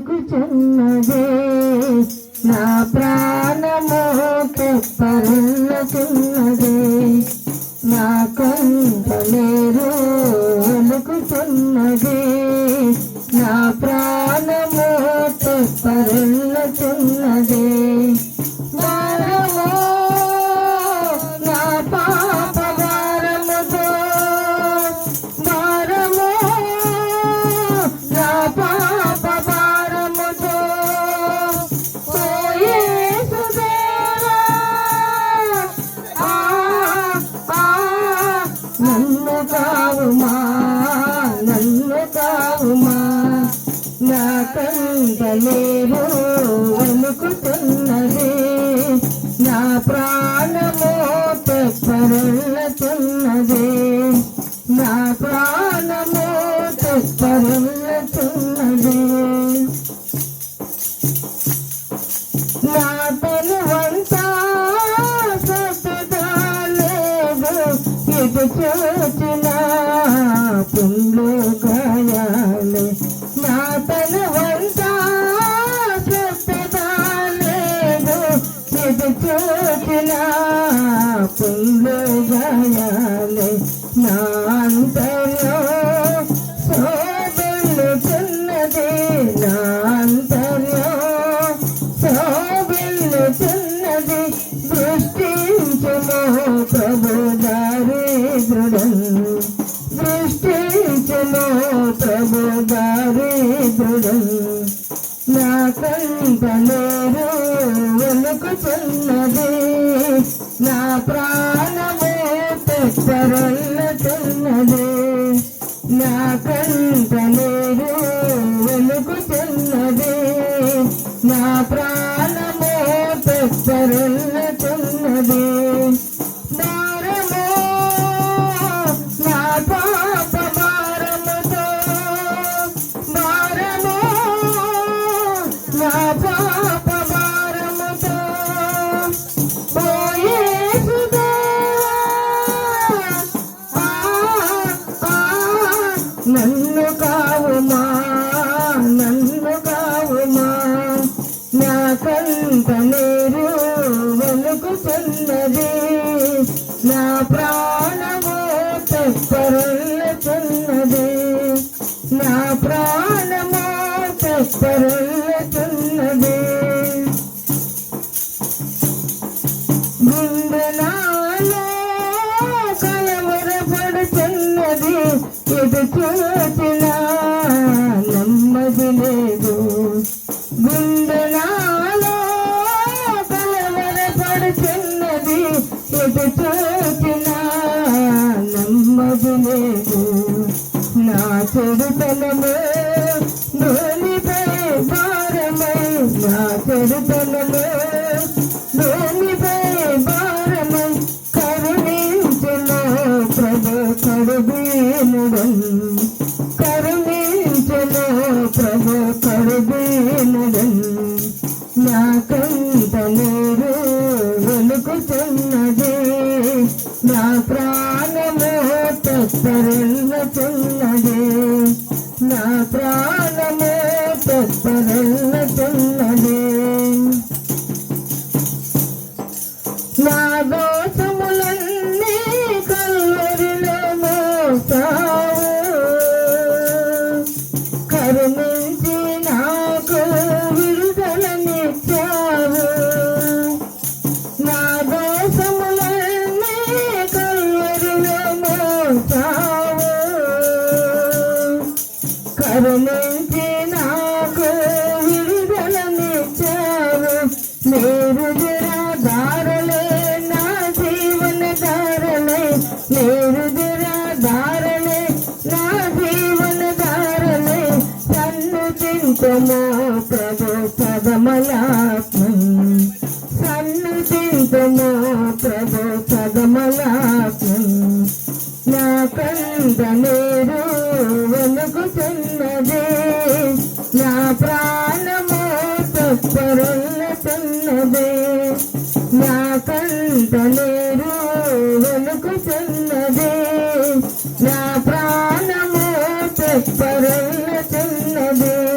వణుకుచున్నదే నా ప్రాణము తెప్పరున్నతున్నదే నా కంటలేరు వణుకుతున్నదే నా ప్రాణము తెప్పరున్నతున్నదే నన్ను కావుమా నా కంటలేరు వణుకుతున్నది నా ప్రాణము తెప్పరున్నతున్నది నా ప్రాణము తెప్పరున్నతున్నది నా పనువంతా సతుదా లేదు ఇది చూచిన పుండ్లు గాయాలే నా తనువంతా సతుదాలేదు ఇది చూచిన పుండ్లు గాయాలే నా అంతర్యం శోభిల్లుతున్నది. నా అంతర్యం శోభిల్లుతున్నది. దృష్టించుమో ప్రభు కంటలేరు వణుకుతున్నది నా ప్రాణము తెప్పరున్నతున్నది నా కంటలేరు వణుకుతున్నది నా ప్రాణము తెప్పరున్నతున్నది నా కంట వెనుకు వణుకుతున్నది నా ప్రాణము తెప్పరున్నతున్నది నా ప్రాణము తెప్పరున్నతున్నది గుండెనాలో కలవరపడుతున్నది ఇది చూసిన నెమ్మది లేదు. గుండెనాలో నా చెడుతనము భూమిపై భారమై నా చెడుతనము. భూమిపై భారమై కరుణించును ప్రభు కరుదీనుడం కరుణించును ప్రభు కరుదీనుడం నా నీరు వెనుకుతున్నది నా ప్రాణము తత్తరున్నతున్నది మోసావు కరుణించి నాకు విడుదలనిచ్చావు నా దోషములన్నీ కల్వరిలో మోసావు. కరుణించి చింతమో ప్రభు పదమలాత్మం సన్ను ప్రభు పదమలాత్మం నా కంద నీరు వణుకుతున్నది. నా ప్రాణము తప్పరున్నతున్నది. నా కంట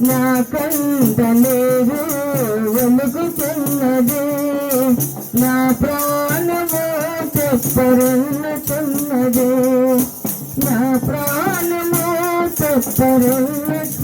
నా కంట నీరు వణుకుతున్నది నా ప్రాణము తెప్పరున్నతున్నది నా ప్రాణము తెప్పరున్నతున్నది